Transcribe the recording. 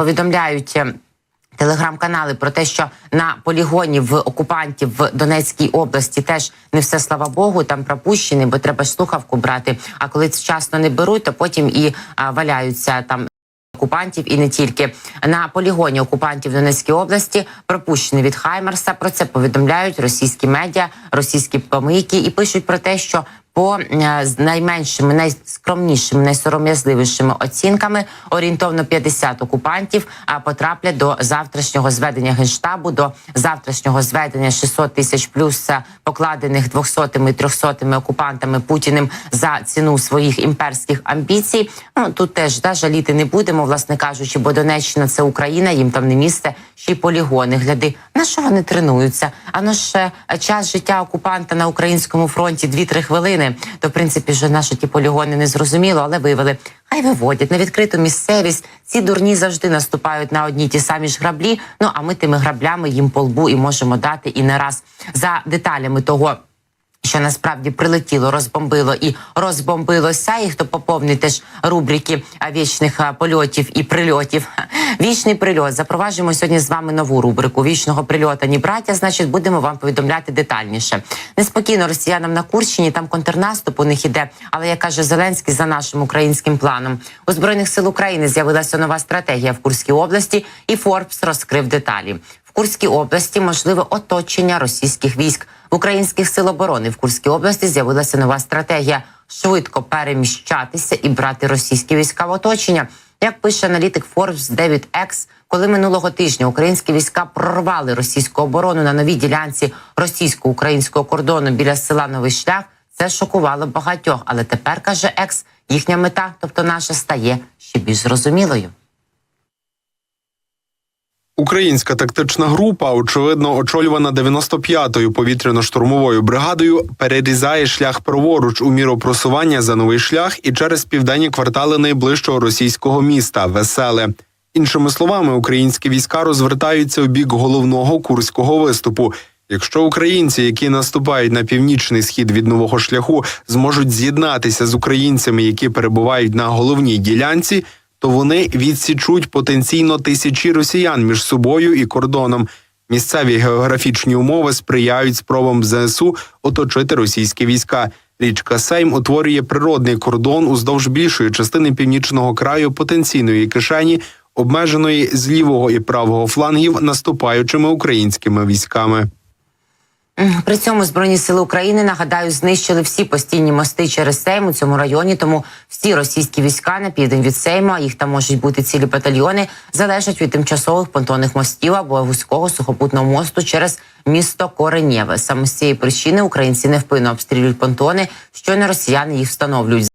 повідомляють. е, Телеграм-канали про те, що на полігоні в окупантів в Донецькій області теж не все слава Богу, там пропущені, бо треба слухавку брати. А коли вчасно не беруть, то потім і а, валяються там окупантів і не тільки на полігоні окупантів в Донецькій області пропущені від Хаймерса. Про це повідомляють російські медіа, російські помийки і пишуть про те, що по е, найменшими, найскромнішими, найсором'язливішими оцінками орієнтовно 50 окупантів потраплять до завтрашнього зведення генштабу, до завтрашнього зведення 600 тисяч плюс е, покладених 200-ми, 300-ми окупантами путіним за ціну своїх імперських амбіцій. Ну тут теж да, жаліти не будемо, власне кажучи, бо Донеччина це Україна, їм там не місце, ще й полігони. Гляди, на що вони тренуються? Ано ж е, час життя окупанта на українському фронті 2-3 хвилини. То в принципі вже наші ті полігони не зрозуміло, але вивели. Хай виводять на відкриту місцевість. Ці дурні завжди наступають на одні ті самі ж граблі. Ну а ми тими граблями їм по лбу і можемо дати і не раз за деталями того. Що насправді прилетіло, розбомбило і розбомбилося, і хто поповнить теж рубрики вічних польотів і прильотів. Вічний прильот. Запроваджуємо сьогодні з вами нову рубрику вічного прильота. Ні браття, значить, будемо вам повідомляти детальніше. Неспокійно росіянам на Курщині, там контрнаступ у них іде. Але як каже Зеленський, за нашим українським планом у збройних сил України з'явилася нова стратегія в Курській області, і Форбс розкрив деталі. В Курській області можливе оточення російських військ. В українських сил оборони в Курській області з'явилася нова стратегія швидко переміщатися і брати російські війська в оточення. Як пише аналітик Forbes Девід Екс, коли минулого тижня українські війська прорвали російську оборону на новій ділянці російсько-українського кордону біля села Новий Шлях, це шокувало багатьох. Але тепер каже Екс, їхня мета, тобто наша, стає ще більш зрозумілою. Українська тактична група, очевидно, очолювана 95-ю повітряно-штурмовою бригадою, перерізає шлях праворуч у міру просування за новий шлях і через південні квартали найближчого російського міста Веселе. Іншими словами, українські війська розвертаються у бік головного курського виступу. Якщо українці, які наступають на північний схід від нового шляху, зможуть з'єднатися з українцями, які перебувають на головній ділянці, то вони відсічуть потенційно тисячі росіян між собою і кордоном. Місцеві географічні умови сприяють спробам ЗСУ оточити російські війська. Річка Сейм утворює природний кордон уздовж більшої частини північного краю потенційної кишені, обмеженої з лівого і правого флангів наступаючими українськими військами. При цьому збройні сили України нагадаю знищили всі постійні мости через Сейм у цьому районі. Тому всі російські війська на південь від Сейму, а їх там можуть бути цілі батальйони, залежать від тимчасових понтонних мостів або вузького сухопутного мосту через місто Коренєве. Саме з цієї причини українці невпинно обстрілюють понтони, щойно росіяни їх встановлюють.